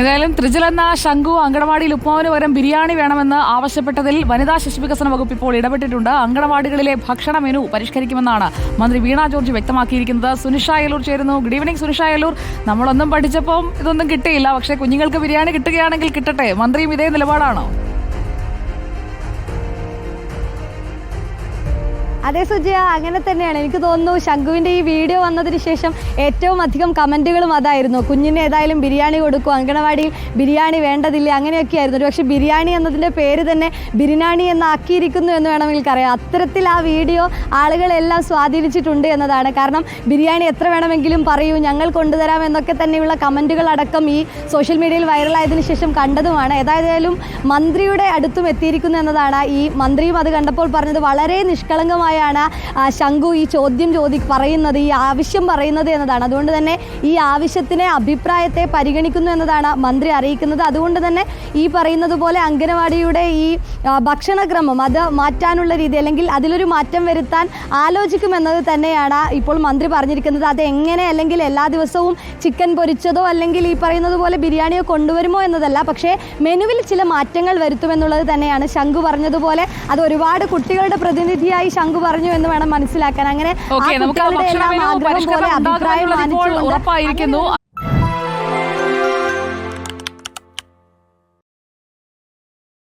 ഏതായാലും ത്രിജിൽ എന്ന ശംഖു അങ്കണവാടിയിൽ ഉപ്പുമാവിന് പകരം ബിരിയാണി വേണമെന്ന് ആവശ്യപ്പെട്ടതിൽ വനിതാ ശിശുവികസന വകുപ്പ് ഇപ്പോൾ ഇടപെട്ടിട്ടുണ്ട്. അങ്കണവാടികളിലെ ഭക്ഷണ മെനു പരിഷ്കരിക്കുമെന്നാണ് മന്ത്രി വീണ ജോർജ് വ്യക്തമാക്കിയിരിക്കുന്നത്. സുനിഷ അയലൂർ ചേരുന്നു. ഗുഡ് ഈവനിങ് സുനിഷ അയലൂർ നമ്മളൊന്നും പഠിച്ചപ്പം ഇതൊന്നും കിട്ടിയില്ല. പക്ഷേ കുഞ്ഞുങ്ങൾക്ക് ബിരിയാണി കിട്ടുകയാണെങ്കിൽ കിട്ടട്ടെ. മന്ത്രിയും ഇതേ നിലപാടാണോ? അതെ സുജയ അങ്ങനെ തന്നെയാണ്. എനിക്ക് തോന്നുന്നു ശംഖുവിന്റെ ഈ വീഡിയോ വന്നതിന് ശേഷം ഏറ്റവും അധികം കമന്റുകളും അതായിരുന്നു. കുഞ്ഞിന് ഏതായാലും ബിരിയാണി കൊടുക്കും അങ്കണവാടിയിൽ ബിരിയാണി വേണ്ടതില്ല അങ്ങനെയൊക്കെ ആയിരുന്നു പക്ഷേ ബിരിയാണി എന്നതിന്റെ പേര് തന്നെ ബിരിയാണി എന്നാക്കിയിരിക്കുന്നു എന്ന് വേണമെങ്കിൽ അറിയാം അത്തരത്തിൽ ആ വീഡിയോ ആളുകളെല്ലാം സ്വാധീനിച്ചിട്ടുണ്ട് എന്നതാണ്. കാരണം ബിരിയാണി എത്ര വേണമെങ്കിലും പറയൂ ഞങ്ങൾ കൊണ്ടുതരാം എന്നൊക്കെ തന്നെയുള്ള കമന്റുകൾ അടക്കം ഈ സോഷ്യൽ മീഡിയയിൽ വൈറലായതിനു ശേഷം കണ്ടതുമാണ്. ഏതായാലും മന്ത്രിയുടെ അടുത്തും എത്തിയിരിക്കുന്നു എന്നതാണ്. ഈ മന്ത്രിയും അത് കണ്ടപ്പോൾ പറഞ്ഞത് വളരെ നിഷ്കളങ്കമായാണ് ആ, ശംഖു ഈ ചോദ്യം ചോദി പറയുന്നത് ഈ ആവശ്യം പറയുന്നത് എന്നതാണ്. അതുകൊണ്ട് തന്നെ ഈ ആവശ്യത്തിനെ അഭിപ്രായത്തെ പരിഗണിക്കുന്നു എന്നതാണ് മന്ത്രി അറിയിക്കുന്നത്. അതുകൊണ്ട് തന്നെ ഈ പറയുന്നത് പോലെ അംഗനവാടിയുടെ ഈ ഭക്ഷണക്രമം അത് മാറ്റാനുള്ള രീതി അല്ലെങ്കിൽ അതിലൊരു മാറ്റം വരുത്താൻ ആലോചിക്കുമെന്നത് തന്നെയാണ് ഇപ്പോൾ മന്ത്രി പറഞ്ഞിരിക്കുന്നത്. അത് എങ്ങനെ അല്ലെങ്കിൽ എല്ലാ ദിവസവും ചിക്കൻ പൊരിച്ചതോ അല്ലെങ്കിൽ ഈ പറയുന്നത് പോലെ ബിരിയാണിയോ കൊണ്ടുവരുമോ എന്നതല്ല. പക്ഷേ മെനുവിൽ ചില മാറ്റങ്ങൾ വരുത്തുമെന്നുള്ളത് തന്നെയാണ് ശംഖു പറഞ്ഞതുപോലെ. അത് ഒരുപാട് കുട്ടികളുടെ പ്രതിനിധിയായി ശംഖു പറഞ്ഞു എന്ന് വേണം മനസ്സിലാക്കാൻ. അങ്ങനെ ആ നമുക്ക് ആ കുട്ടികളുടെ ഭക്ഷണ എല്ലാം ആഗ്രഹം പോലെ അഭിപ്രായം മാനിച്ചുകൊണ്ട്